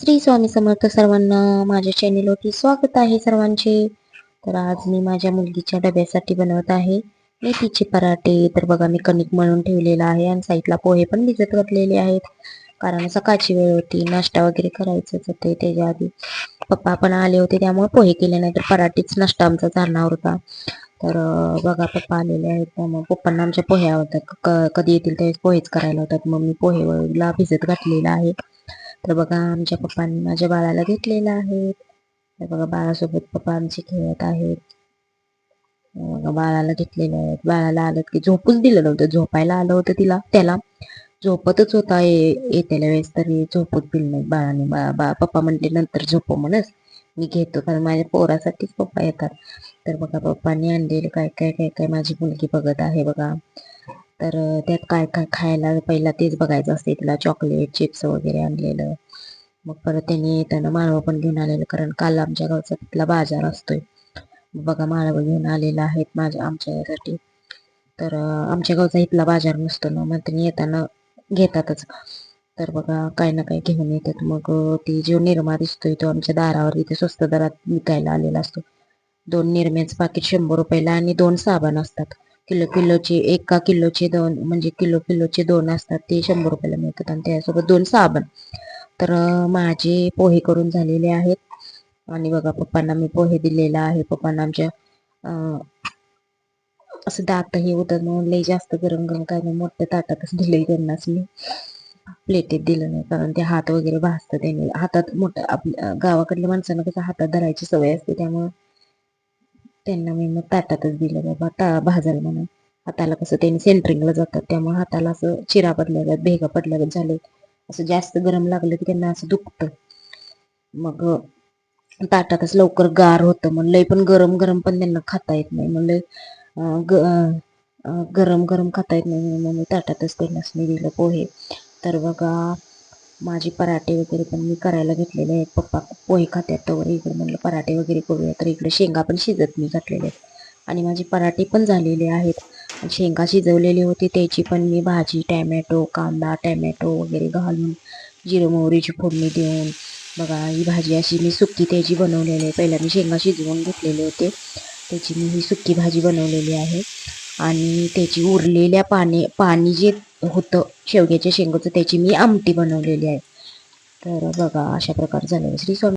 श्री स्वामी समर्थ सर्वांना माझ्या चॅनेलवरती स्वागत आहे सर्वांचे. तर आज मी माझ्या मुलगीच्या डब्यासाठी बनवत आहे. मेथीचे पराठे तर बघा मी कणिक मळून ठेवलेला आहे आणि साईडला पोहे पण भिजत घातलेले आहेत. कारण सकाळची वेळ होती नाश्ता वगैरे करायचंच होते त्याच्या आधी पप्पा पण आले होते त्यामुळे पोहे केले नाही तर पराठेच नाश्ता आमचा चालणार होता. तर बघा पप्पा आलेले आहेत त्यामुळे पप्पांना आमच्या पोहे आवडतात क- कधी येतील त्यावेळेस पोहेच करायला होतात. मग मी पोहेला भिजत घातलेला आहे. तर बघा आमच्या पप्पांनी माझ्या बाळाला घेतलेलं आहे. तर बघा बाळासोबत पप्पा आमचे खेळत आहेत. बघा बाळाला घेतलेलं आहे. बाळाला आलं की झोपूच दिलं नव्हतं. झोपायला आलं होतं तिला त्याला. झोपतच होता येतेल्या वेळेस तरी झोपत दिलं नाही बाळाने. बा बा पप्पा म्हणले नंतर झोपव म्हणच मी घेतो. कारण माझ्या पोरासाठीच पप्पा येतात. तर बघा पप्पांनी आणलेलं काय काय काय काय माझी मुलगी बघत आहे बघा. तर त्यात काय काय खायला पहिला तेच बघायचं असते तिला चॉकलेट चिप्स वगैरे आणलेलं. मग परत त्यांनी येताना माळवं पण घेऊन आलेलं. कारण काल आमच्या गावचा तिथला बाजार असतोय. बघा माळवं घेऊन आलेला आहेत माझ्या आमच्यासाठी तर आमच्या गावचा इथला बाजार नसतो ना. मग त्यांनी येताना घेतातच. तर बघा काही ना काही घेऊन येतात. मग ती जो निरमा दिसतोय तो आमच्या दारावर इथे स्वस्त दरात विकायला आलेला असतो. दोन निरम्याचं पाकिट शंभर रुपयाला आणि दोन साबण असतात. किलो किलोचे एका किलोचे दोन म्हणजे किलो किलोचे दोन असतात ते शंभर रुपयाला मिळतात आणि त्यासोबत दोन साबण. तर माझे पोहे करून झालेले आहेत. आणि बघा पप्पांना मी पोहे दिलेला आहे. पप्पांना आमच्या असं असं दातही होतात म्हणून लई जास्त गरम गरम काय नाही मोठ्या ताटातच दिले त्यांनाच मी. प्लेटीत दिलं नाही कारण ते हात वगैरे भासतं त्याने हातात मोठं आपल्या गावाकडल्या माणसांना कसं हातात धरायची सवय असते त्यामुळे त्यांना मी मग ताटातच दिलं बाबा ता भाजल म्हणून. हाताला कसं त्यांनी सेंटरिंगला जातात त्यामुळे हाताला असं चिरा पडल्यागत भेगा पडल्यागत झाले. असं जास्त गरम लागलं की त्यांना असं दुखतं. मग ताटातच लवकर गार होतं. मग लय पण गरम गरम पण त्यांना खाता येत नाही. मग लय ग- गरम गरम खाता येत नाही म्हणून मग मी ताटातच त्यांनाच मी दिलं पोहे. तर बघा माझी पराठे वगैरे पण मी करायला घेतलेले आहेत. पप्पा पोहे खात्यात तर इकडे म्हणलं पराठे वगैरे करूया. तर इकडे शेंगा पण शिजत मी घातलेले आहेत. आणि माझे पराठे पण झालेले आहेत. शेंगा शिजवलेली होती त्याची पण मी भाजी टॅमॅटो कांदा टॅमॅटो वगैरे घालून जिरं मोहरीची फोडणी देऊन बघा ही भाजी अशी मी सुक्की त्याची बनवलेली आहे. पहिला मी शेंगा शिजवून घेतलेले होते. त्याची मी ही सुक्की भाजी बनवलेली आहे. आणि त्याची उरलेल्या पाणी पाणी जे होतं शेवग्याच्या शेंगाचं त्याची मी आमटी बनवलेली आहे. तर बघा अशा प्रकारे झालेलं श्री स्वामी